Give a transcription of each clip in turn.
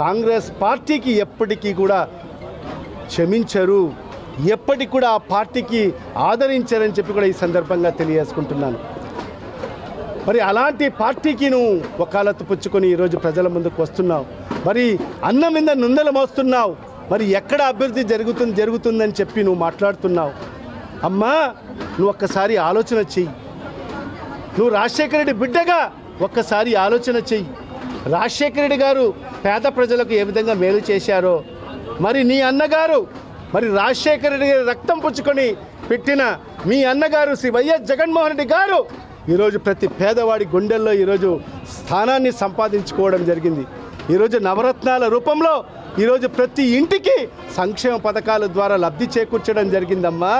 కాంగ్రెస్ పార్టీకి ఎప్పటికీ కూడా క్షమించరు. ఎప్పటికి కూడా ఆ పార్టీకి ఆదరించారని చెప్పి కూడా ఈ సందర్భంగా తెలియజేసుకుంటున్నాను. మరి అలాంటి పార్టీకి నువ్వు వకాలత్తు పుచ్చుకొని ఈరోజు ప్రజల ముందుకు వస్తున్నావు. మరి అన్నం మీద నుందలు మోస్తున్నావు. మరి ఎక్కడ అభివృద్ధి జరుగుతుంది జరుగుతుందని చెప్పి నువ్వు మాట్లాడుతున్నావు. అమ్మా నువ్వు ఒక్కసారి ఆలోచన చెయ్యి. నువ్వు రాజశేఖర రెడ్డి బిడ్డగా ఒక్కసారి ఆలోచన చెయ్యి. రాజశేఖర రెడ్డి గారు పేద ప్రజలకు ఏ విధంగా మేలు చేశారో మరి నీ అన్నగారు మరి రాజశేఖర రెడ్డి గారి రక్తం పుచ్చుకొని పెట్టిన మీ అన్నగారు శ్రీ వైఎస్ జగన్మోహన్ రెడ్డి గారు ఈరోజు ప్రతి పేదవాడి గుండెల్లో ఈరోజు స్థానాన్ని సంపాదించుకోవడం జరిగింది. ఈరోజు నవరత్నాల రూపంలో ఈరోజు ప్రతి ఇంటికి సంక్షేమ పథకాల ద్వారా లబ్ధి చేకూర్చడం జరిగిందమ్మా.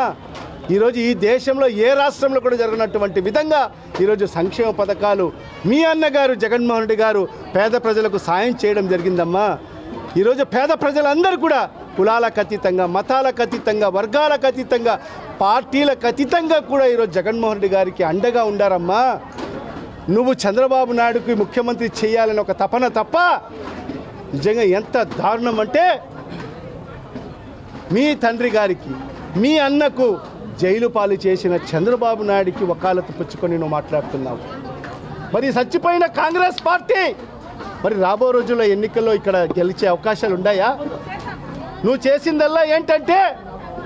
ఈరోజు ఈ దేశంలో ఏ రాష్ట్రంలో కూడా జరిగినటువంటి విధంగా ఈరోజు సంక్షేమ పథకాలు మీ అన్నగారు జగన్మోహన్ రెడ్డి గారు పేద ప్రజలకు సాయం చేయడం జరిగిందమ్మా. ఈరోజు పేద ప్రజలందరూ కూడా కులాలకు అతీతంగా మతాలకు అతీతంగా వర్గాలకు అతీతంగా పార్టీలకు అతీతంగా కూడా ఈరోజు జగన్మోహన్ రెడ్డి గారికి అండగా ఉండారమ్మా. నువ్వు చంద్రబాబు నాయుడుకి ముఖ్యమంత్రి చేయాలని ఒక తపన తప్ప నిజంగా ఎంత దారుణం అంటే మీ తండ్రి గారికి మీ అన్నకు జైలు పాలు చేసిన చంద్రబాబు నాయుడికి వకాలతు పుచ్చుకొని నువ్వు మాట్లాడుతున్నావు. మరి చచ్చిపోయిన కాంగ్రెస్ పార్టీ! మరి రాబో రోజుల్లో ఎన్నికల్లో ఇక్కడ గెలిచే అవకాశాలు ఉన్నాయా నువ్వు చేసిందల్లా ఏంటంటే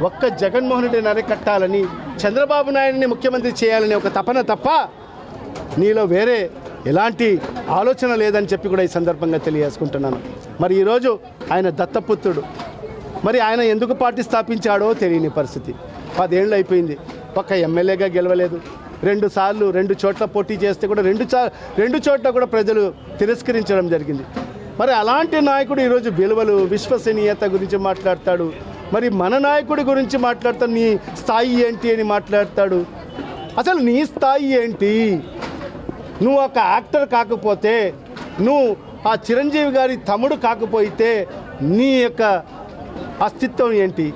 ఒక్క జగన్మోహన్ రెడ్డిని అరికట్టాలని చంద్రబాబు నాయుడిని ముఖ్యమంత్రి చేయాలని ఒక తపన తప్ప నీలో వేరే ఎలాంటి ఆలోచన లేదని చెప్పి కూడా ఈ సందర్భంగా తెలియజేసుకుంటున్నాను. మరి ఈరోజు ఆయన దత్తపుత్రుడు. మరి ఆయన ఎందుకు పార్టీ స్థాపించాడో తెలియని పరిస్థితి. పదేళ్ళు అయిపోయింది. పక్క ఎమ్మెల్యేగా గెలవలేదు. రెండు సార్లు రెండు చోట్ల పోటీ చేస్తే కూడా రెండు చా రెండు చోట్ల కూడా ప్రజలు తిరస్కరించడం జరిగింది. మరి అలాంటి నాయకుడు ఈరోజు విలువలు విశ్వసనీయత గురించి మాట్లాడతాడు. మరి మన నాయకుడి గురించి మాట్లాడతాడు. నీ స్థాయి ఏంటి అని మాట్లాడతాడు. అసలు నీ స్థాయి ఏంటి? నువ్వు ఒక యాక్టర్ కాకపోతే నువ్వు ఆ చిరంజీవి గారి తమ్ముడు కాకపోతే నీ యొక్క అస్తిత్వం ఏంటి?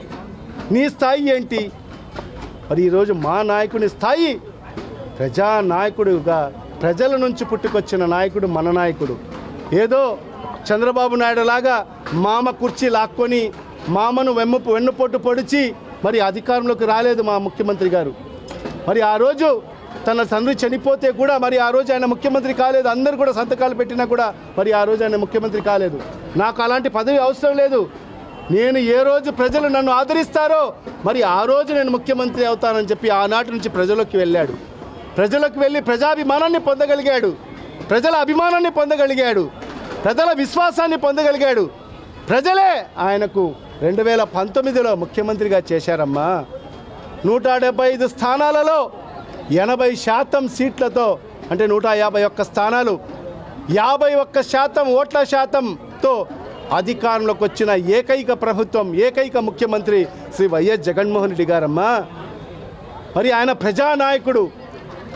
నీ స్థాయి ఏంటి? మరి ఈరోజు మా నాయకుని స్థాయి ప్రజా నాయకుడుగా ప్రజల నుంచి పుట్టుకొచ్చిన నాయకుడు మన నాయకుడు. ఏదో చంద్రబాబు నాయుడు లాగా మామ కుర్చీ లాక్కొని మామను వెమ్ము వెన్నుపోటు పొడిచి మరి అధికారంలోకి రాలేదు మా ముఖ్యమంత్రి గారు. మరి ఆ రోజు తన తండ్రి చనిపోతే కూడా మరి ఆ రోజు ఆయన ముఖ్యమంత్రి కాలేదు. అందరు కూడా సంతకాలు పెట్టినా కూడా మరి ఆ రోజు ఆయన ముఖ్యమంత్రి కాలేదు. నాకు అలాంటి పదవి అవసరం లేదు. నేను ఏ రోజు ప్రజలు నన్ను ఆదరిస్తారో మరి ఆ రోజు నేను ముఖ్యమంత్రి అవుతానని చెప్పి ఆనాటి నుంచి ప్రజలకు వెళ్ళాడు. ప్రజలకు వెళ్ళి ప్రజాభిమానాన్ని పొందగలిగాడు. ప్రజల అభిమానాన్ని పొందగలిగాడు. ప్రజల విశ్వాసాన్ని పొందగలిగాడు. ప్రజలే ఆయనకు రెండు వేల పంతొమ్మిదిలో ముఖ్యమంత్రిగా చేశారమ్మా. నూట డెబ్బై ఐదు స్థానాలలో ఎనభై శాతం సీట్లతో అంటే నూట యాభై ఒక్క స్థానాలు యాభై ఒక్క శాతం ఓట్ల శాతంతో అధికారంలోకి వచ్చిన ఏకైక ప్రభుత్వం ఏకైక ముఖ్యమంత్రి శ్రీ వైఎస్ జగన్మోహన్ రెడ్డి గారమ్మా. మరి ఆయన ప్రజానాయకుడు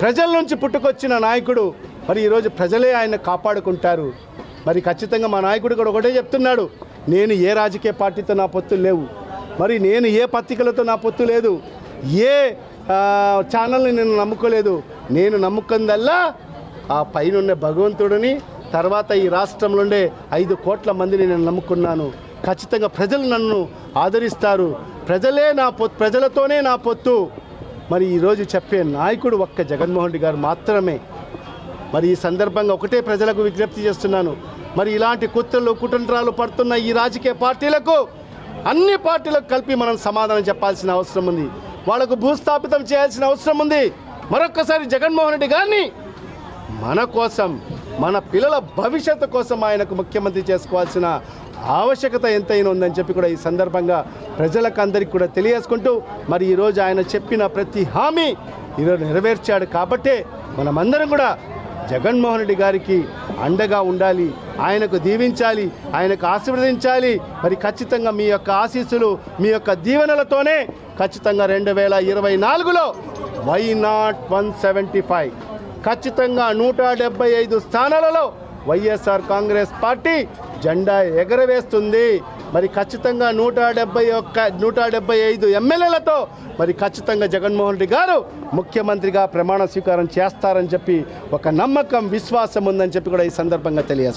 ప్రజల నుంచి పుట్టుకొచ్చిన నాయకుడు. మరి ఈరోజు ప్రజలే ఆయన కాపాడుకుంటారు. మరి ఖచ్చితంగా మా నాయకుడు కూడా ఒకటే చెప్తున్నాడు నేను ఏ రాజకీయ పార్టీతో నా పొత్తులు లేవు. మరి నేను ఏ పత్రికలతో నా పొత్తు లేదు. ఏ ఛానల్ని నేను నమ్ముకోలేదు. నేను నమ్ముకుందల్లా ఆ పైన భగవంతుడిని తర్వాత ఈ రాష్ట్రంలోనే ఐదు కోట్ల మందిని నేను నమ్ముకున్నాను. ఖచ్చితంగా ప్రజలు నన్ను ఆదరిస్తారు. ప్రజలే నా పొత్తు ప్రజలతోనే నా పొత్తు. మరి ఈరోజు చెప్పే నాయకుడు ఒక్క జగన్మోహన్ రెడ్డి గారు మాత్రమే. మరి ఈ సందర్భంగా ఒకటే ప్రజలకు విజ్ఞప్తి చేస్తున్నాను. మరి ఇలాంటి కుట్రలు కుతంత్రాలు పడుతున్న ఈ రాజకీయ పార్టీలకు అన్ని పార్టీలకు కలిపి మనం సమాధానం చెప్పాల్సిన అవసరం ఉంది. వాళ్ళకు భూస్థాపితం చేయాల్సిన అవసరం ఉంది. మరొక్కసారి జగన్మోహన్ రెడ్డి గారిని మన కోసం మన పిల్లల భవిష్యత్తు కోసం ఆయనకు ముఖ్యమంత్రి చేసుకోవాల్సిన ఆవశ్యకత ఎంతైనా ఉందని చెప్పి కూడా ఈ సందర్భంగా ప్రజలకు అందరికీ కూడా తెలియజేసుకుంటూ మరి ఈరోజు ఆయన చెప్పిన ప్రతి హామీ ఈరోజు నెరవేర్చాడు కాబట్టే మనమందరం కూడా జగన్మోహన్ రెడ్డి గారికి అండగా ఉండాలి ఆయనకు దీవించాలి ఆయనకు ఆశీర్వదించాలి. మరి ఖచ్చితంగా మీ యొక్క ఆశీస్సులు మీ యొక్క దీవెనలతోనే ఖచ్చితంగా రెండు వేల ఇరవై నాలుగులో why not one seventy five. ఖచ్చితంగా నూట డెబ్బై ఐదు స్థానాలలో వైఎస్ఆర్ కాంగ్రెస్ పార్టీ జెండా ఎగరవేస్తుంది. మరి ఖచ్చితంగా నూట డెబ్బై ఒక్క నూట డెబ్బై ఐదు ఎమ్మెల్యేలతో మరి ఖచ్చితంగా జగన్మోహన్ రెడ్డి గారు ముఖ్యమంత్రిగా ప్రమాణ స్వీకారం చేస్తారని చెప్పి ఒక నమ్మకం విశ్వాసం ఉందని చెప్పి కూడా ఈ సందర్భంగా తెలియజేసుకుంటారు